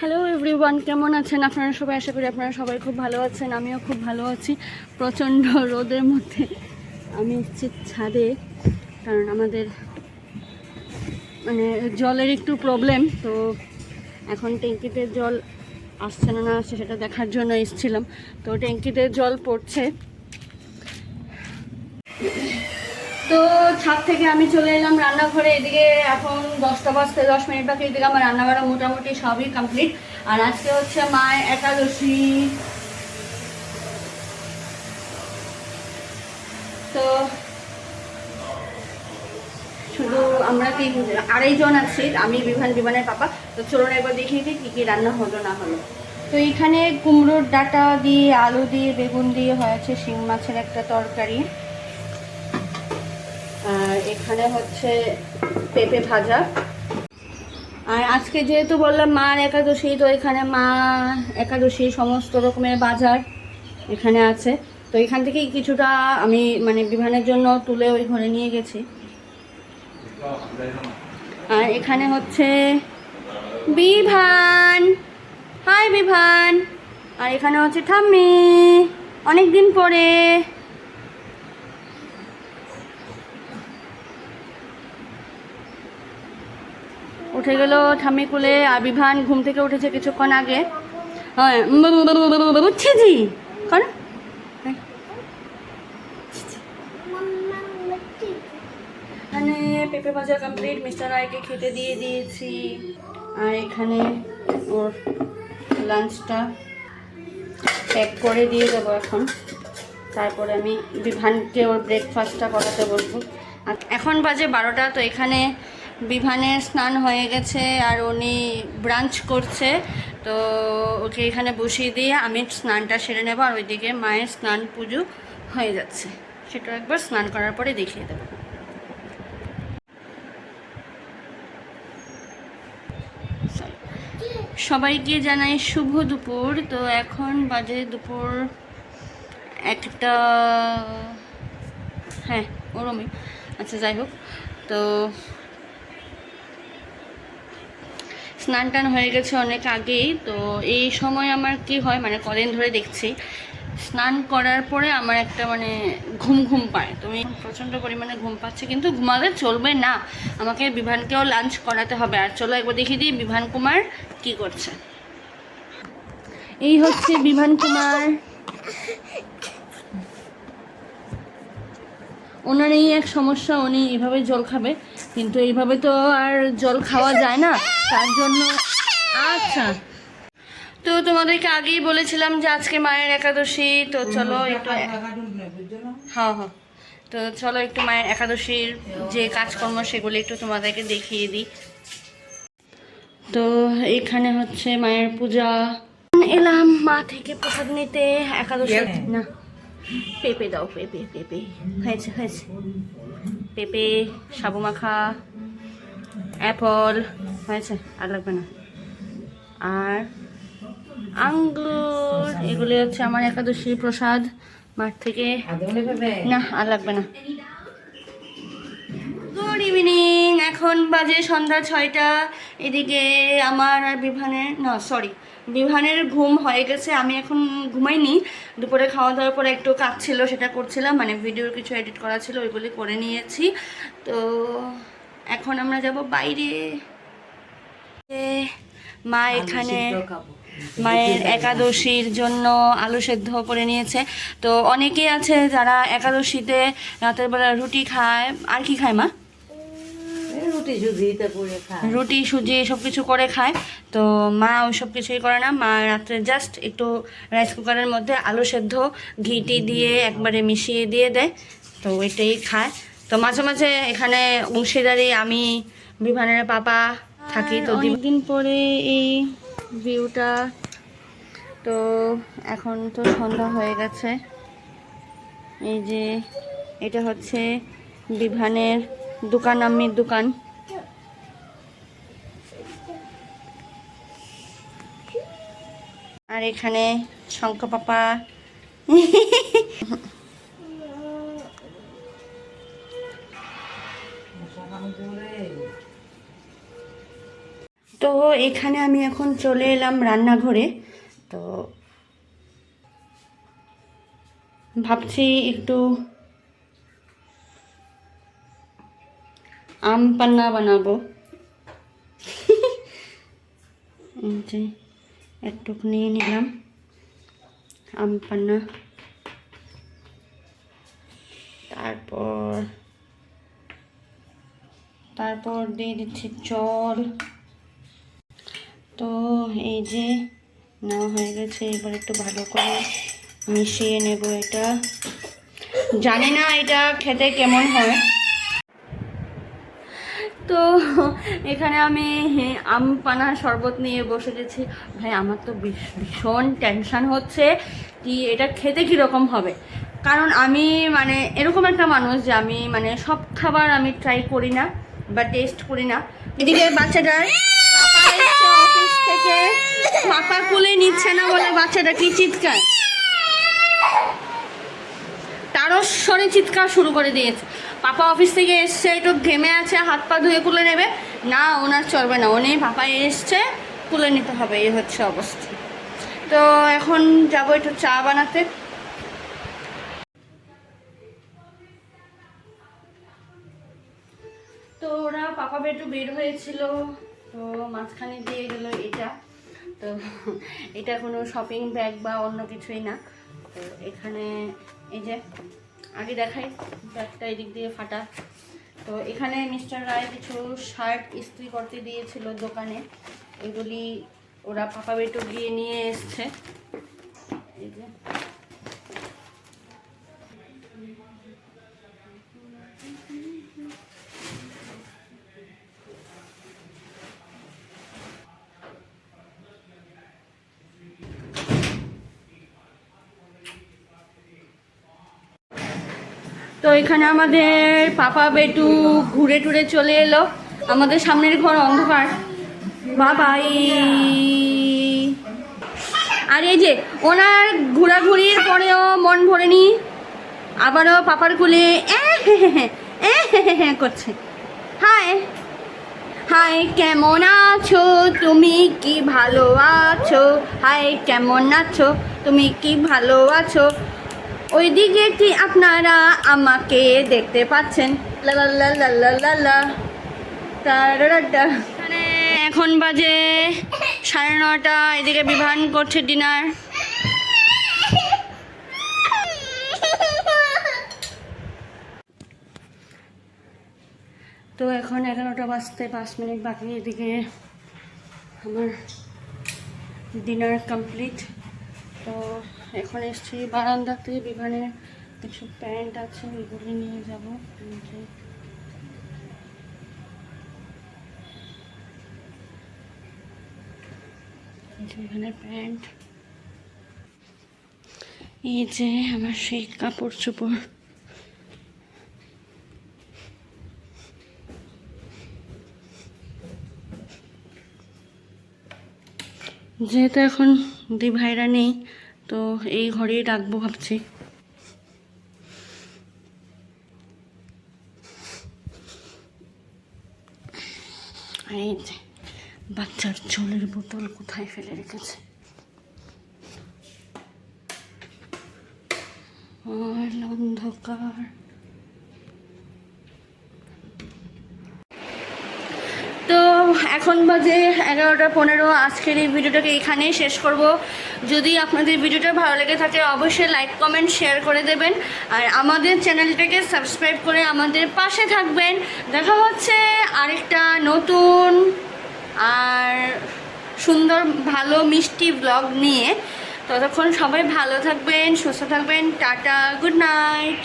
Hello everyone কেমন আছেন? আপনারা সবাই? আশা করি আপনারা সবাই খুব ভালো আছেন। আমিও খুব ভালো আছি। প্রচণ্ড রোদের মধ্যে আমি এসেছি ছাদে, কারণ আমাদের মানে জলের একটু প্রবলেম তো এখন ট্যাঙ্কিতে জল আসছে না না আসছে সেটা দেখার জন্য এসেছিলাম। তো ট্যাঙ্কিতে জল পড়ছে। তো ছাদ থেকে আমি চলে এলাম রান্নাঘরে, এদিকে এখন দশটা বাজতে, দশ মিনিট বাকি, এদিকে আমার রান্না বাড়া মোটামুটি সবই কমপ্লিট আর আজকে হচ্ছে মায়ের একাদশী। তো শুধু আমরা তিন আড়াইজন আছি, আমি, বিভান, বিমানের পাপা। তো চলুন একবার দেখিয়ে দিই কী কী রান্না হলো, না হলো। তো এখানে কুমড়োর ডাটা দিয়ে, আলু দিয়ে, বেগুন দিয়ে হয়েছে, শিং মাছের একটা তরকারি। এখানে হচ্ছে পেঁপে ভাজা। আর আজকে যেহেতু বললাম মার একাদশী, তো এখানে মা, একাদশী সমস্ত রকমের বাজার এখানে আছে। তো এখান থেকেই কিছুটা আমি মানে বিভানের জন্য তুলে ওই ঘরে নিয়ে গেছি। আর এখানে হচ্ছে বিভান। হাই বিভান। আর এখানে হচ্ছে ঠাম্মি। অনেক দিন পরে। উঠে গেল ঠাম্মি কুলে। আর বিভান ঘুম থেকে উঠেছে কিছুক্ষণ আগে। হ্যাঁ উঠছে জি কর। এখানে পেঁপে ভাজা কমপ্লিট মিস্টার রায়কে খেতে দিয়ে দিয়েছি। আর এখানে ওর লাঞ্চটা প্যাক করে দিয়ে দেবো এখন। তারপরে আমি বিভানকে ওর ব্রেকফাস্টটা করাতে আর এখন বাজে বারোটা, তো এখানে বিভানের স্নান হয়ে গেছে আর উনি ব্রাঞ্চ করছে। তো ওকে এখানে বসিয়ে দিয়ে আমি স্নানটা সেরে নেব আর ওইদিকে মায়ের স্নান পুজো হয়ে যাচ্ছে। সেটা একবার স্নান করার পরে দেখিয়ে দেবো। সবাইকে জানাই শুভ দুপুর। তো এখন বাজে দুপুর একটা হ্যাঁ ওরমই। আচ্ছা যাই হোক। তো স্নান টান হয়ে গেছে অনেক আগেই, তো এই সময় আমার কি হয় মানে কদিন ধরে দেখছি, স্নান করার পরে আমার একটা মানে ঘুম ঘুম পায়। তো আমি প্রচণ্ড পরিমাণে ঘুম পাচ্ছে, কিন্তু ঘুমালে চলবে না। আমাকে বিভানকেও লাঞ্চ করাতে হবে। আর চলো একবার দেখিয়ে দিই বিভান কুমার কি করছে। এই হচ্ছে বিভান কুমার। ওনার এই এক সমস্যা, উনি এইভাবে জল খাবে। কিন্তু এইভাবে তো আর জল খাওয়া যায় না তার জন্য আচ্ছা। তো তোমাদেরকে আগেই বলেছিলাম যে আজকে মায়ের একাদশী তো চলো একটু হ্যাঁ হ্যাঁ। তো চলো একটু মায়ের একাদশীর যে কাজকর্ম সেগুলো একটু তোমাদেরকে দেখিয়ে দিই। তো এখানে হচ্ছে মায়ের পূজা। এলাম মা থেকে প্রসাদ নিতে একাদশী না পেঁপে দাও পেঁপে পেঁপে। হয়েছে হয়েছে। পেঁপে সাবু মাখা অ্যাপল, হয়েছে, আর লাগবে না। আর আঙ্গুর, এগুলি হচ্ছে আমার একাদশী প্রসাদ, মাঠ থেকে। না, আর লাগবে না। গুড ইভিনিং, এখন বাজে সন্ধ্যা ছয়টা, এদিকে আমার আর বিভানের না, সরি বিভানের ঘুম হয়ে গেছে আমি এখন ঘুমাইনি। দুপুরে খাওয়া দাওয়ার পরে একটু কাজ ছিল সেটা করছিলাম মানে ভিডিওর কিছু এডিট করা ছিল ওইগুলি করে নিয়েছি। তো এখন আমরা যাব বাইরে। মা এখানে মায়ের একাদশীর জন্য আলু সেদ্ধ করে নিয়েছে। তো অনেকেই আছে যারা একাদশীতে রাতের বেলা রুটি খায়। আর কি খায় মা? রুটি সুজি তারপরে খায়। রুটি সুজি সব কিছু করে খায়। তো মা ওই সব কিছুই করে না। মা রাত্রে জাস্ট একটু রাইস কুকারের মধ্যে আলু সেদ্ধ ঘিটি দিয়ে একবারে মিশিয়ে দিয়ে দেয়। তো ওইটাই খায়। তো মাঝে মাঝে এখানে অংশীদারি আমি বিভানের পাপা থাকি। তো দিন পরে এই ভিউটা তো এখন তো সন্ধ্যা হয়ে গেছে। এই যে এটা হচ্ছে বিভানের দোকান আম্মির দোকান। আর এখানে শঙ্খ পাপা। তো এখানে আমি এখন চলে এলাম রান্নাঘরে। তো ভাবছি একটু আম পান্না বানাবো। একটুক নিয়ে নিলাম। আম পান্না। তারপর তারপর দিয়ে দিচ্ছি জল। তো এই যে নেওয়া হয়ে গেছে, এবার একটু ভালো করে মিশিয়ে নেব এটা। জানি না এটা খেতে কেমন হয়। তো এখানে আমি আম পানা শরবত নিয়ে বসে গেছি। ভাই, আমার তো ভীষ- ভীষণ টেনশান হচ্ছে। কি, এটা খেতে কীরকম হবে? কারণ আমি মানে এরকম একটা মানুষ যে আমি মানে সব খাবার আমি ট্রাই করি না বা টেস্ট করি না। এদিকে বাচ্চাটার পাপা অফিস থেকে পাপা কুলে নিচ্ছে না বলে বাচ্চাটা কি চিৎকার? তারস্বরে চিৎকার শুরু করে দিয়েছে। পাপা অফিস থেকে এসছে, একটু ঘেমে আছে, হাত পা ধুয়ে কুলে নেবে। না, ওনার চলবে না। উনি পাপা এসছে, কুলে নিতে হবে, এই হচ্ছে অবস্থা। তো এখন যাব একটু চা বানাতে। তো ওরা পাপা একটু বের হয়েছিল, তো মাঝখানে দিয়ে গেল এটা। তো এটা কোনো শপিং ব্যাগ বা অন্য কিছুই না। তো এখানে এই যে আগে দেখাই, ব্যাগটা এদিক দিয়ে ফাটা। তো এখানে মিস্টার রায় কিছু শার্ট ইস্ত্রি করতে দিয়েছিল দোকানে। এগুলি ওরা পাপা বেটু গিয়ে নিয়ে এসছে এই যে তো এখানে আমাদের পাপা বেটু ঘুরে টুরে চলে এলো। আমাদের সামনের ঘর অন্ধকার। বাবাই আর এই যে, ওনার ঘোরাঘুরির পরেও মন ভরেনি। আবারও পাপার কুলে করছে। হায় হায় কেমন আছো? তুমি কি ভালো আছো? হায় কেমন আছো? তুমি কি ভালো আছো? ওই দিকে কি আপনারা আমাকে দেখতে পাচ্ছেন। এখানে এখন বাজে সাড়ে নটা, এদিকে বিভান করছে ডিনার। তো এখন এগারোটা বাজতে পাঁচ মিনিট বাকি, এদিকে আমার ডিনার কমপ্লিট। তো এখন এসছি বারান্দাতে বিমানের কিছু প্যান্ট আছে ওইগুলি নিয়ে যাব। প্যান্ট। এই যে আমার সেই কাপড় চোপড়। যেহেতু এখন দি ভাইরা নেই তো এই ঘরেই রাখব ভাবছি। এই যে, বাচ্চার জলের বোতল কোথায় ফেলে রেখেছে? আর অন্ধকার। তো এখন বাজে এগারোটা পনেরো। আজকের এই ভিডিওটাকে এখানেই শেষ করব। যদি আপনাদের ভিডিওটা ভালো লেগে থাকে, অবশ্যই লাইক কমেন্ট শেয়ার করে দেবেন। আর আমাদের চ্যানেলটাকে সাবস্ক্রাইব করে আমাদের পাশে থাকবেন। দেখা হচ্ছে আরেকটা নতুন আর সুন্দর, ভালো, মিষ্টি ব্লগ নিয়ে। ততক্ষণ সবাই ভালো থাকবেন, সুস্থ থাকবেন। Tata good night